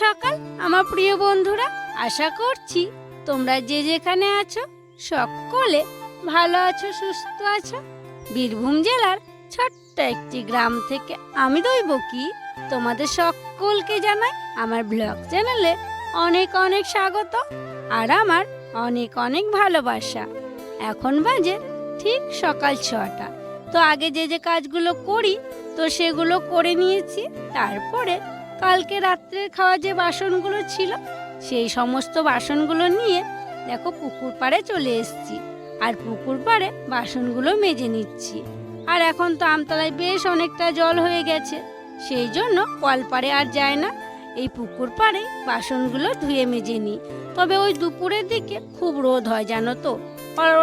সকাল, আমার প্রিয় বন্ধুরা, আশা করছি তোমরা যে যেখানে আছো, সকলে ভালো আছো, সুস্থ আছো। বীরভূম জেলার ছোট্ট একটি গ্রাম থেকে আমি দইব কি, তোমাদের সকলকে জানাই আমার ব্লগ চ্যানেলে অনেক অনেক স্বাগত আর আমার অনেক অনেক ভালোবাসা। এখন বাজে ঠিক সকাল ছটা। তো আগে যে যে কাজগুলো করি, তো সেগুলো করে নিয়েছি, তারপরে কালকে রাত্রের খাওয়া যে বাসনগুলো ছিল, সেই সমস্ত বাসনগুলো নিয়ে দেখো পুকুর পাড়ে চলে এসেছি। আর পুকুর পাড়ে বাসনগুলো মেজে নিচ্ছি। আর এখন তো আমতলায় বেশ অনেকটা জল হয়ে গেছে। সেই জন্য কলপাড়ে আর যায় না, এই পুকুর পাড়ে বাসনগুলো ধুয়ে মেজে নিই। তবে ওই দুপুরের দিকে খুব রোদ হয়, জানো তো?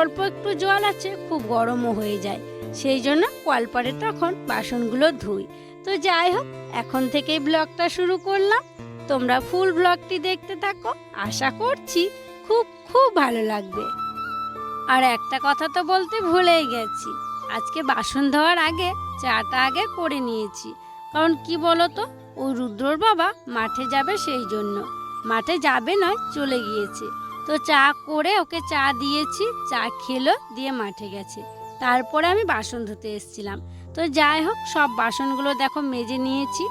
অল্প একটু জল আছে, খুব গরমও হয়ে যায়। সেই জন্য কলপাড়ে তখন বাসনগুলো ধুই। তো যাই হোক, এখন থেকেই ব্লগটা শুরু করলাম। তোমরা ফুল ব্লগটি দেখতে থাকো, আশা করছি খুব খুব ভালো লাগবে। আর একটা কথা তো বলতে ভুলেই গেছি, আজকে বাসন ধোয়ার আগে চাটা আগে করে নিয়েছি। কারণ কি বলো তো ও রুদ্রর বাবা মাঠে যাবে সেই জন্য। মাঠে যাবে নয়, চলে গিয়েছে। তো চা করে ওকে চা দিয়েছি, চা খেলো, দিয়ে মাঠে গেছে। তারপরে আমি বাসন ধুতে এসেছিলাম। তো যাই হোক, সব বাসনগুলো দেখো মেজে নিয়েছি।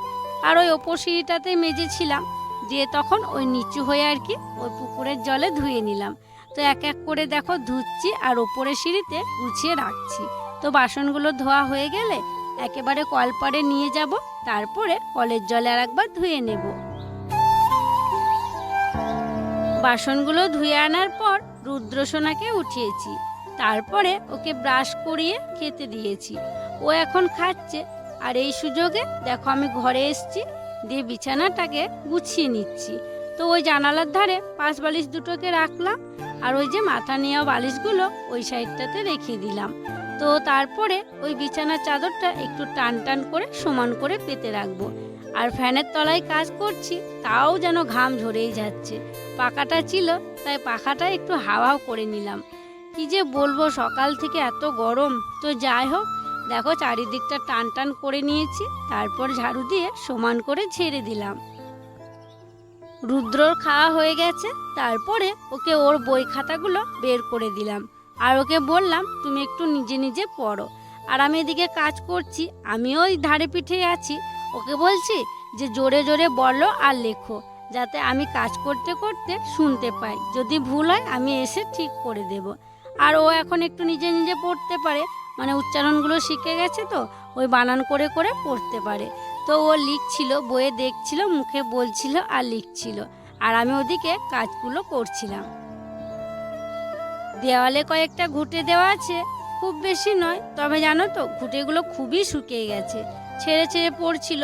আর ওই ওপর সিঁড়িটাতে মেজেছিলাম। দিয়ে তখন ওই নিচু হয়ে আর কি ওই পুকুরের জলে ধুয়ে নিলাম। তো এক এক করে দেখো ধুচ্ছি আর ওপরের সিঁড়িতে গুছিয়ে রাখছি। তো বাসনগুলো ধোয়া হয়ে গেলে একেবারে কলপাড়ে নিয়ে যাব, তারপরে কলের জলে আর একবার ধুয়ে নেব। বাসনগুলো ধুয়ে আনার পর রুদ্রসোনাকে উঠিয়েছি। তারপরে ওকে ব্রাশ করিয়ে খেতে দিয়েছি। ও এখন খাচ্ছে। আর এই সুযোগে দেখো আমি ঘরে এসছি, দিয়ে বিছানাটাকে গুছিয়ে নিচ্ছি। তো ওই জানালার ধারে পাশ বালিশ দুটোকে রাখলাম, আর ওই যে মাথা নেওয়া বালিশগুলো ওই সাইডটাতে রেখে দিলাম। তো তারপরে ওই বিছানার চাদরটা একটু টান টান করে সমান করে পেতে রাখব। আর ফ্যানের তলায় কাজ করছি, তাও যেন ঘাম ঝরেই যাচ্ছে। পাখাটা ছিল, তাই পাখাটা একটু হাওয়াও করে নিলাম। কি যে বলব, সকাল থেকে এত গরম। তো যাই হোক দেখো চারিদিকটা টান টান করে নিয়েছি, তারপর ঝাড়ু দিয়ে সমান করে ছেড়ে দিলাম। রুদ্রর খাওয়া হয়ে গেছে, তারপরে ওকে ওর বই খাতাগুলো বের করে দিলাম। আর ওকে বললাম, তুমি একটু নিজে নিজে পড়ো। আর আমি এদিকে কাজ করছি, আমিও ওই ধারে পিঠে আছি। ওকে বলছি যে জোরে জোরে বলো আর লেখো, যাতে আমি কাজ করতে করতে শুনতে পাই। যদি ভুল হয়, আমি এসে ঠিক করে দেব। আর ও এখন একটু নিজে নিজে পড়তে পারে। মানে উচ্চারণগুলো শিখে গেছে তো, ওই বানান করে করে পড়তে পারে। তো ও লিখছিল, বইয়ে দেখছিল, মুখে বলছিল আর লিখছিল। আর আমি ওদিকে কাজগুলো করছিলাম। দেওয়ালে কয়েকটা ঘুঁটে দেওয়া আছে, খুব বেশি নয়, তবে জানো তো, ঘুঁটেগুলো খুবই শুকিয়ে গেছে, ছেড়ে ছেড়ে পড়ছিল।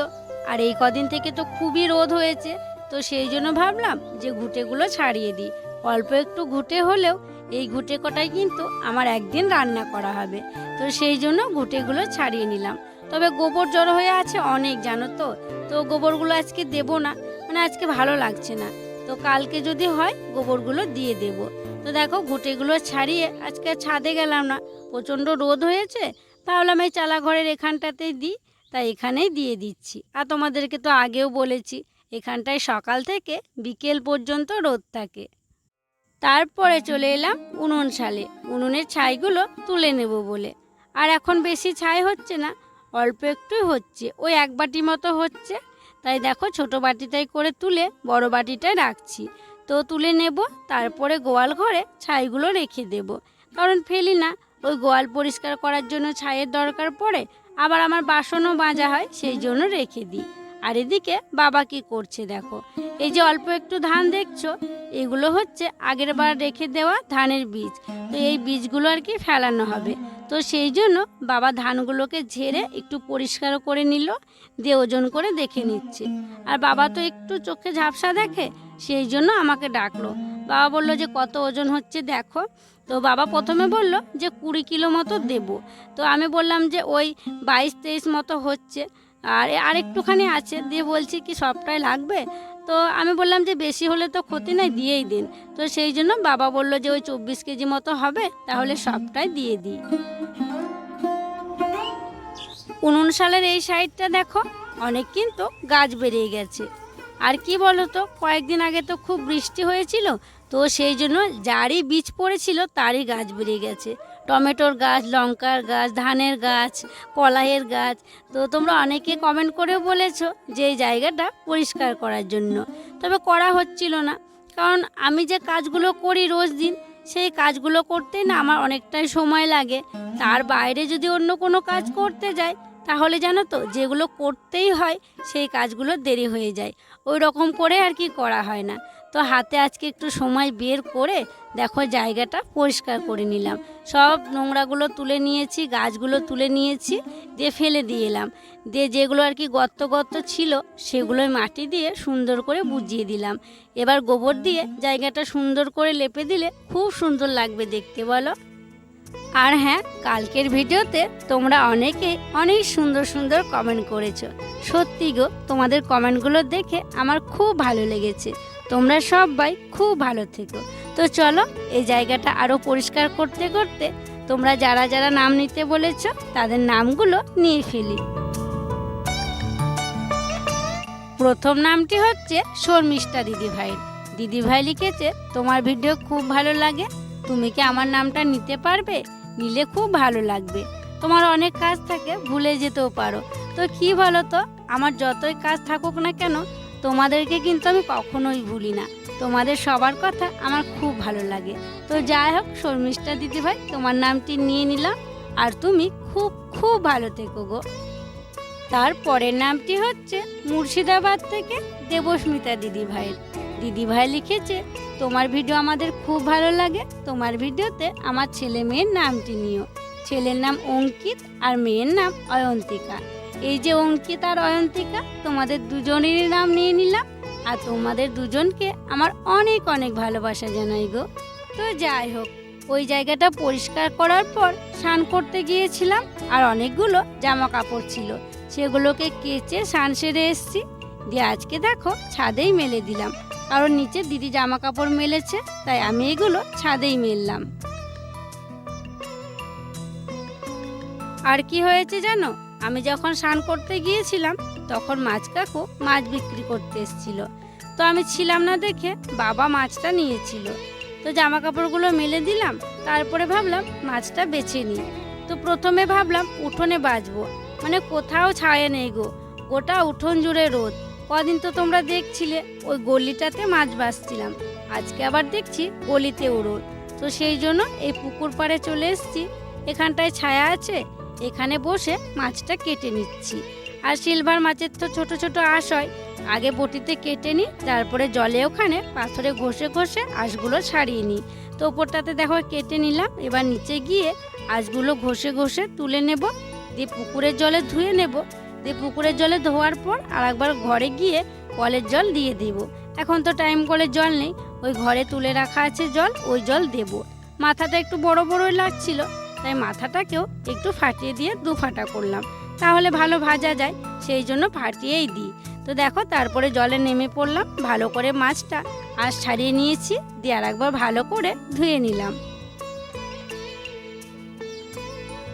আর এই কদিন থেকে তো খুবই রোদ হয়েছে, তো সেই জন্য ভাবলাম যে ঘুঁটেগুলো ছাড়িয়ে দিই। অল্প একটু ঘুঁটে হলেও এই ঘুঁটে কটাই কিন্তু আমার একদিন রান্না করা হবে। তো সেই জন্য ঘুঁটেগুলো ছাড়িয়ে নিলাম। তবে গোবর জড়ো হয়ে আছে অনেক, জানো তো? তো গোবরগুলো আজকে দেব না মানে আজকে ভালো লাগছে না। তো কালকে যদি হয়, গোবরগুলো দিয়ে দেব। তো দেখো ঘুঁটেগুলো ছাড়িয়ে আজকে ছাদে গেলাম না। প্রচণ্ড রোদ হয়েছে, ভাবলাম এই চালা ঘরের এখানটাতেই দিই তাই এখানেই দিয়ে দিচ্ছি। আর তোমাদেরকে তো আগেও বলেছি, এখানটায় সকাল থেকে বিকেল পর্যন্ত রোদ থাকে। তারপরে চলে এলাম উনুন সালে উনুনের ছাইগুলো তুলে নেব বলে। আর এখন বেশি ছাই হচ্ছে না, অল্প একটুই হচ্ছে। ওই এক বাটি মতো হচ্ছে। তাই দেখো ছোট বাটিটাই করে তুলে বড় বাটিটায় রাখছি। তো তুলে নেব, তারপরে গোয়াল ঘরে ছাইগুলো রেখে দেব। কারণ ফেলি না, ওই গোয়াল পরিষ্কার করার জন্য ছাইয়ের দরকার পড়ে। আবার আমার বাসনও মাজা হয়, সেই জন্য রেখে দিই। আর এদিকে বাবা কি করছে দেখো? এই যে অল্প একটু ধান দেখছ, এগুলো হচ্ছে আগের বার রেখে দেওয়া ধানের বীজ। তো এই বীজগুলো আর কি ফেলানো হবে। তো সেই জন্য বাবা ধানগুলোকে ঝেড়ে একটু পরিষ্কার করে নিল, দিয়ে ওজন করে দেখে নিচ্ছে। আর বাবা তো একটু চোখে ঝাপসা দেখে, সেই জন্য আমাকে ডাকলো। বাবা বলল যে, কত ওজন হচ্ছে দেখো? তো বাবা প্রথমে বলল যে, কুড়ি কিলো মতো দেব। তো আমি বললাম যে, ওই বাইশ তেইশ মতো হচ্ছে। আর আর একটুখানি আছে, দিয়ে বলছি কি সবটাই লাগবে? তো আমি বললাম যে বেশি হলে তো ক্ষতি নাই, দিয়েই দিন। তো সেই জন্য বাবা বলল যে ওই চব্বিশ কেজি মতো হবে, তাহলে সবটাই দিয়ে দিই। উনুন সালের এই সাইডটা দেখো, অনেক কিন্তু গাছ বেরিয়ে গেছে। আর কি বলো তো কয়েকদিন আগে তো খুব বৃষ্টি হয়েছিল, তো সেই জন্য যারই বীজ পড়েছিল, তারই গাছ বেরিয়ে গেছে। টমেটোর গাছ, লঙ্কার গাছ, ধানের গাছ, কলাইয়ের গাছ। তো তোমরা অনেকে কমেন্ট করে বলেছ যে এই জায়গাটা পরিষ্কার করার জন্য। তবে করা হচ্ছিল না। কারণ আমি যে কাজগুলো করি রোজ দিন, সেই কাজগুলো করতেই না আমার অনেকটাই সময় লাগে। তার বাইরে যদি অন্য কোনো কাজ করতে যাই, তাহলে জানো তো, যেগুলো করতেই হয়, সেই কাজগুলো দেরি হয়ে যায়। ওই রকম করে আর কি করা হয় না। তো হাতে আজকে একটু সময় বের করে দেখো জায়গাটা পরিষ্কার করে নিলাম। সব নোংরাগুলো তুলে নিয়েছি, গাছগুলো তুলে নিয়েছি, দিয়ে ফেলে দিয়ে এলাম। দিয়ে যেগুলো আর কি গর্ত গর্ত ছিল সেগুলোই মাটি দিয়ে সুন্দর করে বুঝিয়ে দিলাম। এবার গোবর দিয়ে জায়গাটা সুন্দর করে লেপে দিলে খুব সুন্দর লাগবে দেখতে বলো। আর হ্যাঁ কালকের ভিডিওতে তোমরা অনেকে অনেক সুন্দর সুন্দর কমেন্ট করেছ। সত্যি গো, তোমাদের কমেন্টগুলো দেখে আমার খুব ভালো লেগেছে। তোমরা সবাই খুব ভালো থেকো। তো চলো, এই জায়গাটা আরও পরিষ্কার করতে করতে তোমরা যারা যারা নাম নিতে বলেছ, তাদের নামগুলো নিয়ে ফেলি। প্রথম নামটি হচ্ছে শর্মিষ্ঠা দিদিভাইয়ের দিদিভাই লিখেছে, তোমার ভিডিও খুব ভালো লাগে। তুমি কি আমার নামটা নিতে পারবে? নিলে খুব ভালো লাগবে। তোমার অনেক কাজ থাকে, ভুলে যেতেও পারো। তো কি বলো তো আমার যতই কাজ থাকুক না কেন তোমাদেরকে কিন্তু আমি কখনোই ভুলি না। তোমাদের সবার কথা আমার খুব ভালো লাগে। তো যাই হোক, শর্মিষ্ঠা দিদিভাই, তোমার নামটি নিয়ে নিলাম। আর তুমি খুব খুব ভালো থেকো গো। তার পরের নামটি হচ্ছে মুর্শিদাবাদ থেকে দেবস্মিতা দিদিভাইয়ের দিদিভাই লিখেছে, তোমার ভিডিও আমাদের খুব ভালো লাগে। তোমার ভিডিওতে আমার ছেলে মেয়ের নামটি নিও। ছেলের নাম অঙ্কিত আর মেয়ের নাম অয়ন্তিকা। এই যে অঙ্কিতা আর অয়ন্তিকা তোমাদের দুজনেরই নাম নিয়ে নিলাম, আর তোমাদের দুজনকে আমার অনেক অনেক ভালোবাসা জানাই গো। তো যাই হোক, ওই জায়গাটা পরিষ্কার করার পর স্নান করতে গিয়েছিলাম, আর অনেকগুলো জামা কাপড় ছিল, সেগুলোকে কেচে স্নান সেরে এসছি। দিয়ে আজকে দেখো, ছাদেই মেলে দিলাম, কারণ নিচে দিদি জামা কাপড় মেলেছে, তাই আমি এগুলো ছাদেই মেললাম। আর কি হয়েছে জানো? আমি যখন স্নান করতে গিয়েছিলাম, তখন মাছ কাকু মাছ বিক্রি করতে এসেছিল। তো আমি ছিলাম না দেখে বাবা মাছটা নিয়েছিল। তো জামা কাপড়গুলো মেলে দিলাম, তারপরে ভাবলাম মাছটা বেছে নিই। তো প্রথমে ভাবলাম উঠোনে বাজবো মানে কোথাও ছায়া নেই গো, গোটা উঠোন জুড়ে রোদ। কদিন তো তোমরা দেখছিলে, ওই গলিটাতে মাছ বাছছিলাম আজকে আবার দেখছি গলিতেও রোদ। তো সেই জন্য এই পুকুর পাড়ে চলে এসেছি। এখানটায় ছায়া আছে এখানে বসে মাছটা কেটে নিচ্ছি। আর সিলভার মাছের তো ছোট ছোট আঁশ হয়, আগে বটিতে কেটে নিই, তারপরে জলে ওখানে পাথরে ঘষে ঘষে আঁশগুলো ছাড়িয়ে নিই। তো ওপরটাতে দেখো কেটে নিলাম, এবার নিচে গিয়ে আঁশগুলো ঘষে ঘষে তুলে নেব, দিয়ে পুকুরের জলে ধুয়ে নেব। দিয়ে পুকুরের জলে ধোয়ার পর আর একবার ঘরে গিয়ে কলের জল দিয়ে দেব। এখন তো টাইম কলের জল নেই, ওই ঘরে তুলে রাখা আছে জল, ওই জল দেব। মাথাটা একটু বড় বড়ই লাগছিল তাই মাথাটাকেও একটু ফাটিয়ে দিয়ে দু ফাটা করলাম। তাহলে ভালো ভাজা যায়, সেই জন্য ফাটিয়েই দিই। তো দেখো তারপরে জলে নেমে পড়লাম, ভালো করে মাছটা আর ছাড়িয়ে নিয়েছি, দিয়ে আর একবার ভালো করে ধুয়ে নিলাম।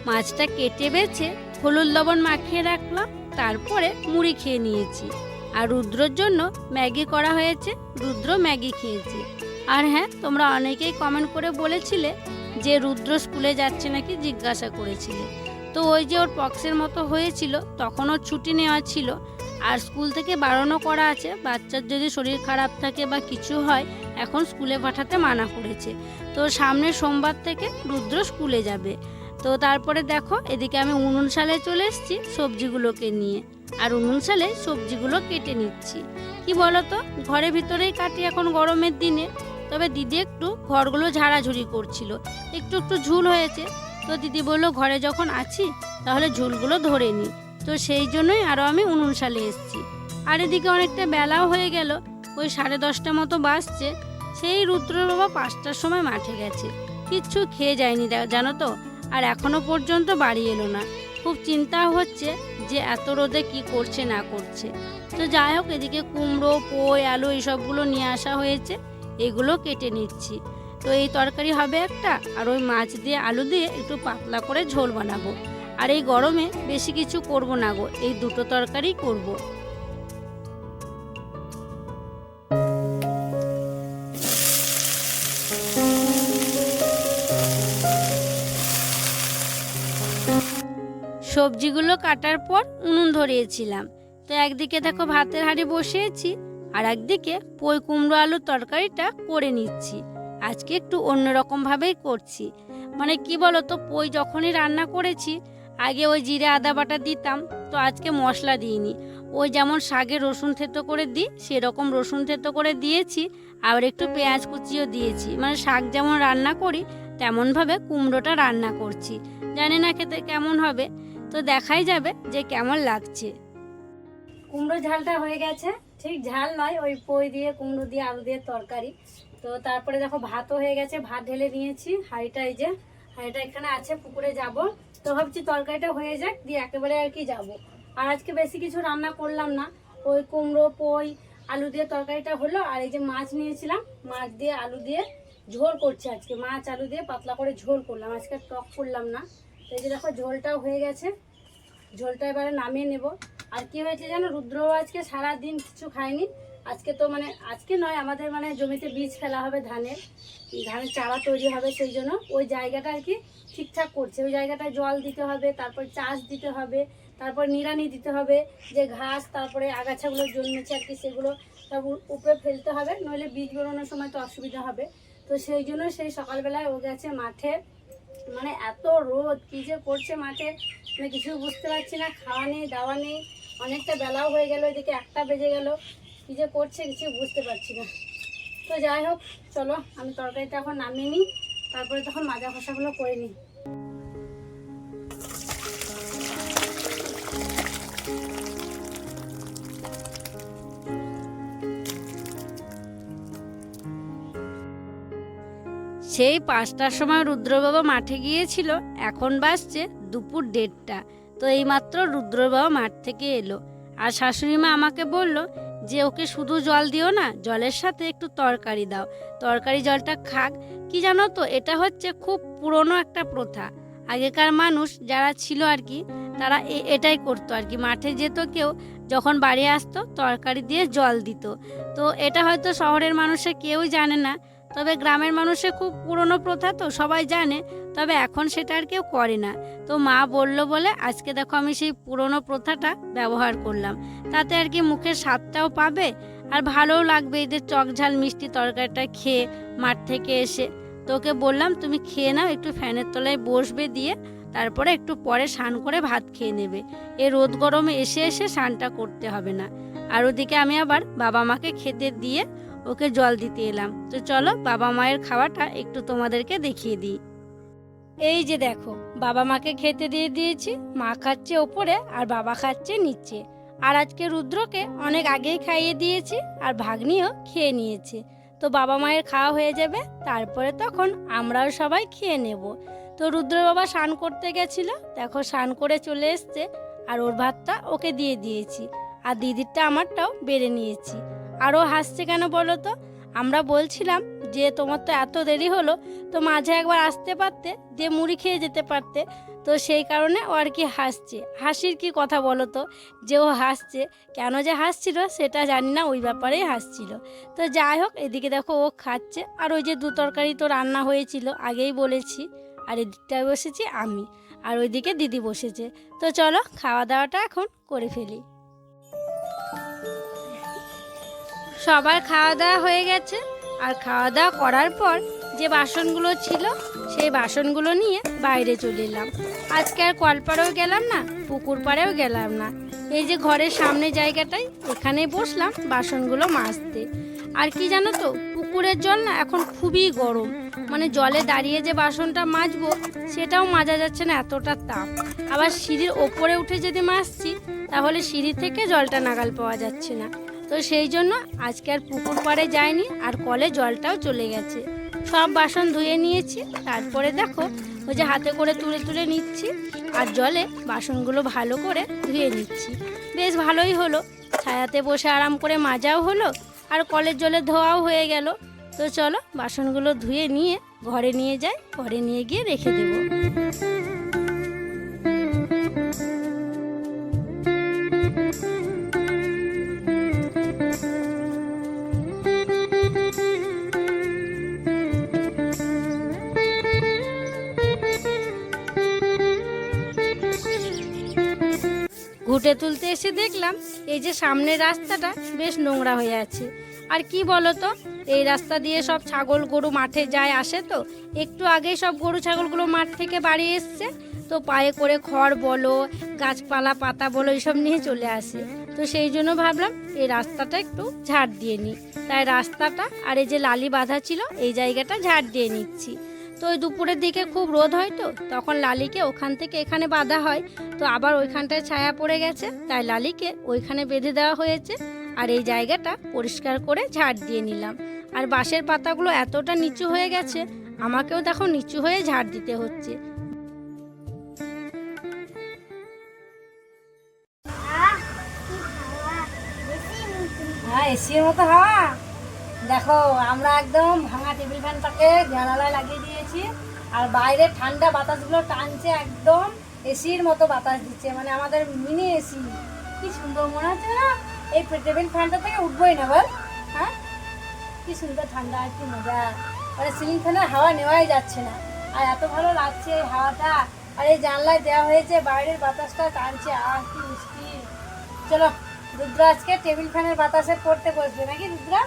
মাছটা কেটে বেছে হলুদ লবণ মাখিয়ে রাখলাম, তারপরে মুড়ি খেয়ে নিয়েছি। আর রুদ্রর জন্য ম্যাগি করা হয়েছে, রুদ্র ম্যাগি খেয়েছে। আর হ্যাঁ তোমরা অনেকেই কমেন্ট করে বলেছিলে যে রুদ্র স্কুলে যাচ্ছে নাকি জিজ্ঞাসা করেছিলে। তো ওই যে ওর পক্সের মতো হয়েছিল তখন ওর ছুটি নেওয়া ছিল। আর স্কুল থেকে বারণও করা আছে, বাচ্চার যদি শরীর খারাপ থাকে বা কিছু হয়, এখন স্কুলে পাঠাতে মানা করেছে। তো সামনের সোমবার থেকে রুদ্র স্কুলে যাবে। তো তারপরে দেখো, এদিকে আমি উনুন সালে চলে এসেছি সবজিগুলোকে নিয়ে। আর উনুন সালে সবজিগুলো কেটে নিচ্ছি। কি বলো তো ঘরের ভিতরেই কাটি এখন গরমের দিনে। তবে দিদি একটু ঘরগুলো ঝাড়াঝুড়ি করছিল। একটু একটু ঝুল হয়েছে। তো দিদি বলল, ঘরে যখন আছি, তাহলে ঝুলগুলো ধরে নিই তো সেই জন্যই আরও আমি উনুন সালে এসেছি। আর এদিকে অনেকটা বেলাও হয়ে গেল। ওই সাড়ে দশটা মতো বাজছে। সেই রুদ্র বাবা পাঁচটার সময় মাঠে গেছে। কিচ্ছু খেয়ে যায়নি জানো তো? আর এখনও পর্যন্ত বাড়ি এলো না। খুব চিন্তা হচ্ছে যে এত রোদে কি করছে, না করছে। তো যাই হোক, এদিকে কুমড়ো পই আলু, এইসবগুলো নিয়ে আসা হয়েছে। এগুলো কেটে নিচ্ছি। তো এই তরকারি হবে একটা, আর ওই মাছ দিয়ে আলু দিয়ে একটু পাতলা করে ঝোল বানাবো। আর এই গরমে বেশি কিছু করব না গো, এই দুটো তরকারি করব। সবজিগুলো কাটার পর উনুন ধরিয়েছিলাম। তো একদিকে দেখো ভাতের হাঁড়ি বসিয়েছি আর একদিকে পই কুমড়ো আলুর তরকারিটা করে নিচ্ছি। আজকে একটু অন্যরকমভাবেই করছি। মানে কি তো পই যখনই রান্না করেছি, আগে ওই জিরে আদা বাটা দিতাম, তো আজকে মশলা দিইনি। ওই যেমন শাকে রসুন থেতো করে দিই, সেরকম রসুন থেতো করে দিয়েছি, আবার একটু পেঁয়াজ কুচিও দিয়েছি। মানে শাক যেমন রান্না করি, তেমনভাবে কুমড়োটা রান্না করছি। জানি না খেতে কেমন হবে, তো দেখাই যাবে যে কেমন লাগছে। কুমড়ো ঝালটা হয়ে গেছে। ঠিক ঝাল নয়, ওই পই দিয়ে, কুমড়ো দিয়ে, আলু দিয়ে তরকারি। তো তারপরে দেখো ভাতও হয়ে গেছে, ভাত ঢেলে নিয়েছি। হাঁড়িটা এই যে, হাঁড়িটা এখানে আছে, পুকুরে যাব। তো ভাবছি তরকারিটা হয়ে যাক, দিয়ে একেবারে আর কি যাব। আর আজকে বেশি কিছু রান্না করলাম না। ওই কুমড়ো, পই, আলু দিয়ে তরকারিটা হলো, আর এই যে মাছ নিয়েছিলাম, মাছ দিয়ে আলু দিয়ে ঝোল করছি আজকে। মাছ, আলু দিয়ে পাতলা করে ঝোল করলাম, আজকে টক করলাম না। তো এই যে দেখো ঝোলটাও হয়ে গেছে। ঝোলটা এবারে নামিয়ে নেব। আর কি হয়েছে জানো? রুদ্র আজকে সারা দিন কিছু খায়নি। আজকে তো মানে আজকে নয়, আমাদের মানে জমিতে বীজ ফেলা হবে ধানের। ধানের চারা তৈরি হবে সেই জন্য। ওই জায়গাটা আর কি ঠিকঠাক করছে। ওই জায়গাটায় জল দিতে হবে, তারপর চাষ দিতে হবে, তারপর নিড়ানি দিতে হবে, যে ঘাস, তারপরে আগাছাগুলো জন্মেছে আর কি, সেগুলো সব উপরে ফেলতে হবে। নইলে বীজ বেরোনোর সময় তো অসুবিধা হবে। তো সেই জন্য সেই সকালবেলায় ও গেছে মাঠে। মানে এত রোদ, কী যে করছে মাঠে? মানে কিছু বুঝতে পারছি না। খাওয়া নেই, দাওয়া নেই। অনেকটা বেলাও হয়ে গেল, এদিকে একটা বেজে গেল। কি যে করছে কিছু বুঝতে পারছি না। তো যাই হোক, চলো, আমি তরকারিটা এখন নামিয়ে নিই, তারপরে তখন মাজা খসাগুলো করে নিই। সেই পাঁচটার সময় রুদ্রবাবা মাঠে গিয়েছিল, এখন বাসছে দুপুর দেড়টা। তো এইমাত্র রুদ্রবাবা মাঠ থেকে এলো। আর শাশুড়ি মা আমাকে বলল যে, ওকে শুধু জল দিও না, জলের সাথে একটু তরকারি দাও। তরকারি জলটা খাক। কি জানো তো, এটা হচ্ছে খুব পুরনো একটা প্রথা। আগেকার মানুষ যারা ছিল আর কি, তারা এটাই করতো আর কি। মাঠে যেত কেউ, যখন বাড়ি আসতো, তরকারি দিয়ে জল দিত। তো এটা হয়তো শহরের মানুষে কেউই জানে না, তবে গ্রামের মানুষে খুব পুরনো প্রথা তো সবাই জানে। তবে এখন সেটা আর কেউ করে না। তো মা বলল বলে, আজকে দেখো আমি সেই পুরনো প্রথাটা ব্যবহার করলাম। তাতে আর কি মুখের স্বাদটাও পাবে আর ভালোও লাগবে এদের চক ঝাল মিষ্টি তরকারিটা খেয়ে মাঠ থেকে এসে। তোকে বললাম, তুমি খেয়ে নাও, একটু ফ্যানের তলায় বসবে দিয়ে তারপরে একটু পরে স্নান করে ভাত খেয়ে নেবে। এ রোদ গরমে এসে এসে স্নানটা করতে হবে না। আর ওদিকে আমি আবার বাবা মাকে খেতে দিয়ে ওকে জল দিতে এলাম। তো চলো বাবা মায়ের খাওয়াটা একটু তোমাদেরকে দেখিয়ে দিই। এই যে দেখো, বাবা মাকে খেতে দিয়ে দিয়েছি, মা খাচ্ছে ওপরে আর বাবা খাচ্ছে নিচে। আর আজকে রুদ্রকে অনেক আগেই খাইয়ে দিয়েছি আর ভাগ্নিও খেয়ে নিয়েছে। তো বাবা মায়ের খাওয়া হয়ে যাবে, তারপরে তখন আমরাও সবাই খেয়ে নেব। তো রুদ্র বাবা স্নান করতে গেছিল, দেখো স্নান করে চলে এসছে আর ওর ভাতটা ওকে দিয়ে দিয়েছি। আর দিদিরটা আমারটাও বেড়ে নিয়েছি। আরও হাসছে কেন বলো তো? আমরা বলছিলাম যে, তোমার তো এত দেরি হলো, তো মাঝে একবার আসতে পারতে দিয়ে মুড়ি খেয়ে যেতে পারতে। তো সেই কারণে ও আর কি হাসছে। হাসির কি কথা বলো তো? যে ও হাসছে, কেন যে হাসছিল সেটা জানি না, ওই ব্যাপারেই হাসছিল। তো যাই হোক, এদিকে দেখো ও খাচ্ছে, আর ওই যে দু তরকারি তো রান্না হয়েছিল, আগেই বলেছি, আর এদিকটায় বসেছি আমি, আর ওইদিকে দিদি বসেছে। তো চলো খাওয়া দাওয়াটা এখন করে ফেলি। সবার খাওয়া দাওয়া হয়ে গেছে। আর খাওয়া দাওয়া করার পর যে বাসনগুলো ছিল, সেই বাসনগুলো নিয়ে বাইরে চলে এলাম। আজকে আর কলপাড়েও গেলাম না, পুকুর পাড়েও গেলাম না। এই যে ঘরের সামনে জায়গাটায়, এখানে বসলাম বাসনগুলো মাজতে। আর কি জানো তো, পুকুরের জল না এখন খুবই গরম। মানে জলে দাঁড়িয়ে যে বাসনটা মাজবো, সেটাও মাজা যাচ্ছে না, এতটা তাপ। আবার সিঁড়ির ওপরে উঠে যদি মাজছি, তাহলে সিঁড়ি থেকে জলটা নাগাল পাওয়া যাচ্ছে না। তো সেই জন্য আজকে আর পুকুর পাড়ে যায়নি আর কলে জলটাও চলে গেছে। সব বাসন ধুয়ে নিয়েছি, তারপরে দেখো ওই যে হাতে করে তুলে তুলে নিচ্ছি আর জলে বাসনগুলো ভালো করে ধুয়ে নিচ্ছি। বেশ ভালোই হলো, ছায়াতে বসে আরাম করে মাজাও হলো আর কলের জলে ধোয়াও হয়ে গেল। তো চলো বাসনগুলো ধুয়ে নিয়ে ঘরে নিয়ে যাই, ঘরে নিয়ে গিয়ে রেখে দেবো। ঘুটে তুলতে এসে দেখলাম এই যে সামনের রাস্তাটা বেশ নোংরা হয়ে আছে। আর কি তো এই রাস্তা দিয়ে সব ছাগল গরু মাঠে যায় আসে তো, একটু আগেই সব গরু ছাগলগুলো মাঠ থেকে বাড়ি এসছে। তো পায়ে করে খড় বলো, গাছপালা, পাতা বলো, এইসব নিয়ে চলে আসে। তো সেই জন্য ভাবলাম এই রাস্তাটা একটু ঝাড় দিয়ে নিই। তাই রাস্তাটা আর এই যে লালি বাঁধা ছিল, এই জায়গাটা ঝাড় দিয়ে নিচ্ছি। তো ওই দুপুরের দিকে খুব রোদ হয় তো তখন লালিকে ওখান থেকে এখানে বাঁধা হয়। তো আবার ওইখানটায় ছায়া পড়ে গেছে তাই লালিকে ওইখানে বেঁধে দেওয়া হয়েছে আর এই জায়গাটা পরিষ্কার করে ঝাড় দিয়ে নিলাম। আর বাঁশের পাতাগুলো এতটা নিচু হয়ে গেছে আমাকেও দেখো নিচু হয়ে ঝাড় দিতে হচ্ছে। হ্যাঁ এসির মতো হাওয়া। দেখো, আমরা একদম ভাঙা টেবিল ফ্যানটাকে জানালায় লাগিয়ে দিয়েছি। আর বাইরে ঠান্ডা বাতাসগুলো টানছে একদম এসির মতো বাতাস দিচ্ছে মানে আমাদের মিনি এসি। কি সুন্দর, মনে হচ্ছে না এই টেবিল ফ্যানটা থেকে উঠবোই না, বল? হ্যাঁ? কি সুন্দর ঠান্ডা, কি মজা। মানে সিলিং ফ্যানের হাওয়া নেওয়াই যাচ্ছে না। আর এত ভালো লাগছে এই হাওয়াটা। আর এই জানলায় দেওয়া হয়েছে, বাইরের বাতাসটা টানছে। আর কি মুশকিল চলো, রুদ্র আজকে টেবিল ফ্যানের বাতাসে পড়তে বসবে, নাকি রুদ্রা?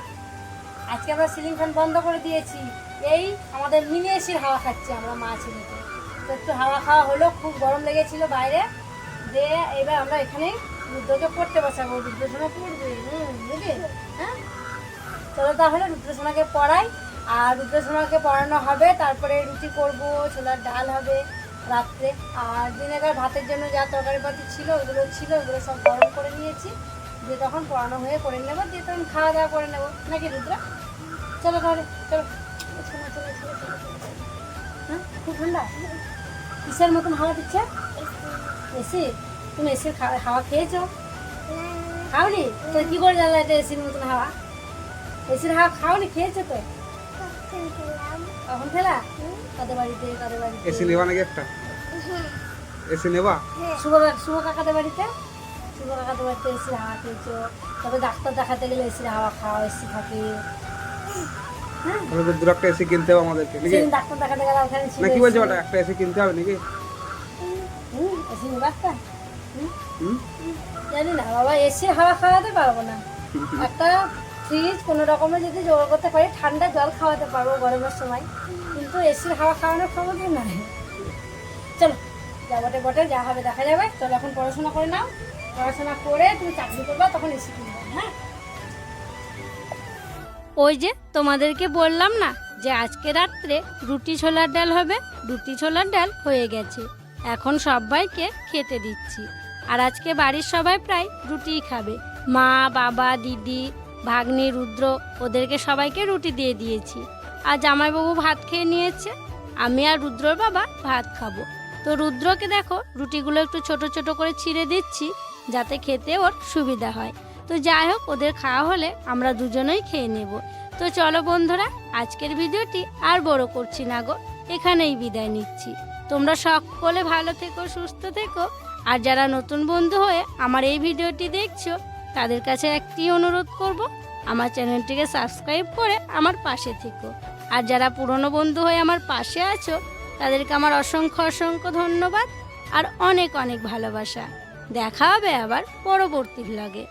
আজকে আমরা সিলিং ফ্যান বন্ধ করে দিয়েছি। এই আমাদের মিনি এসির হাওয়া খাচ্ছি আমরা মা ছেলেতে তো একটু হাওয়া খাওয়া হলো, খুব গরম লেগেছিল বাইরে। দিয়ে এবার আমরা এখানে রুদ্রকে পড়তে বসাবো। রুদ্রসোনা পড়বে বুঝলি? হ্যাঁ? চলো তাহলে রুদ্রসোনাকে পড়াই। আর রুদ্রসোনাকে পড়ানো হবে, তারপরে রুটি করব, ছোলার ডাল হবে রাত্রে। আর দিনেকার ভাতের জন্য যা তরকারিপাতি ছিল ওগুলো ছিল ওগুলো সব গরম করে নিয়েছি। দিয়ে তখন পড়ানো হয়ে করে নেব দিয়ে তখন খাওয়া দাওয়া করে নেব। নাকি রুদ্রা? চলো তাহলে চলো। চলো চলো চলো চলো চলো, চলো। হ্যাঁ? খুব ঠান্ডা? কিসের মতন হাওয়া দিচ্ছে? এসি তুমি এসির হাওয়া খেয়েছো? খাওনি? তো কি করে জানলা এটা এসির মতন হাওয়া? এসির হাওয়া খাওনি? খেয়েছো তো? কখন খেলা? কাদের বাড়িতে কাদের বাড়িতে? এসি নেবা নাকি একটা? এসি নেবা? শুভ শুভ কাকাদের বাড়িতে? শুভ কাকাদের বাড়িতে এসির হাওয়া খেয়েছো তবে ডাক্তার দেখাতে গেলে এসির হাওয়া খাওয়া এসি থাকে এসি না এসি এসি বাবা এসি হাওয়া খাওয়াতে পারব না একটা ফ্রিজ যদি জোগাড় করতে পারি ঠান্ডা জল খাওয়াতে পারব গরমের সময় কিন্তু এসির হাওয়া খাওয়ানোর ক্ষমতা নাই চলো যা বটে বটে, যা হবে দেখা যাবে। চলো, এখন পড়াশোনা করে নাও। পড়াশোনা করে তুমি চাকরি তখন এসি কিনবে হ্যাঁ? ওই যে তোমাদেরকে বললাম না যে আজকে রাত্রে রুটি ছোলার ডাল হবে, রুটি ছোলার ডাল হয়ে গেছে। এখন সবাইকে খেতে দিচ্ছি। আর আজকে বাড়ির সবাই প্রায় রুটিই খাবে। মা, বাবা, দিদি, ভাগ্নি, রুদ্র, ওদেরকে সবাইকে রুটি দিয়ে দিয়েছি। আর জামাইবাবু ভাত খেয়ে নিয়েছে, আমি আর রুদ্রর বাবা ভাত খাব। তো রুদ্রকে দেখো, রুটিগুলো একটু ছোট ছোট করে ছিঁড়ে দিচ্ছি। যাতে খেতে ওর সুবিধা হয়। তো যাই হোক, ওদের খাওয়া হলে আমরা দুজনেই খেয়ে নেব। তো চলো বন্ধুরা, আজকের ভিডিওটি আর বড় করছি না গো, এখানেই বিদায় নিচ্ছি। তোমরা সকলে ভালো থেকো, সুস্থ থেকো, আর যারা নতুন বন্ধু হয়ে আমার এই ভিডিওটি দেখছ, তাদের কাছে একটি অনুরোধ করব, আমার চ্যানেলটিকে সাবস্ক্রাইব করে আমার পাশে থেকো। আর যারা পুরনো বন্ধু হয়ে আমার পাশে আছো, তাদেরকে আমার অসংখ্য অসংখ্য ধন্যবাদ, আর অনেক অনেক ভালোবাসা। দেখা হবে আবার পরবর্তী ভ্লগে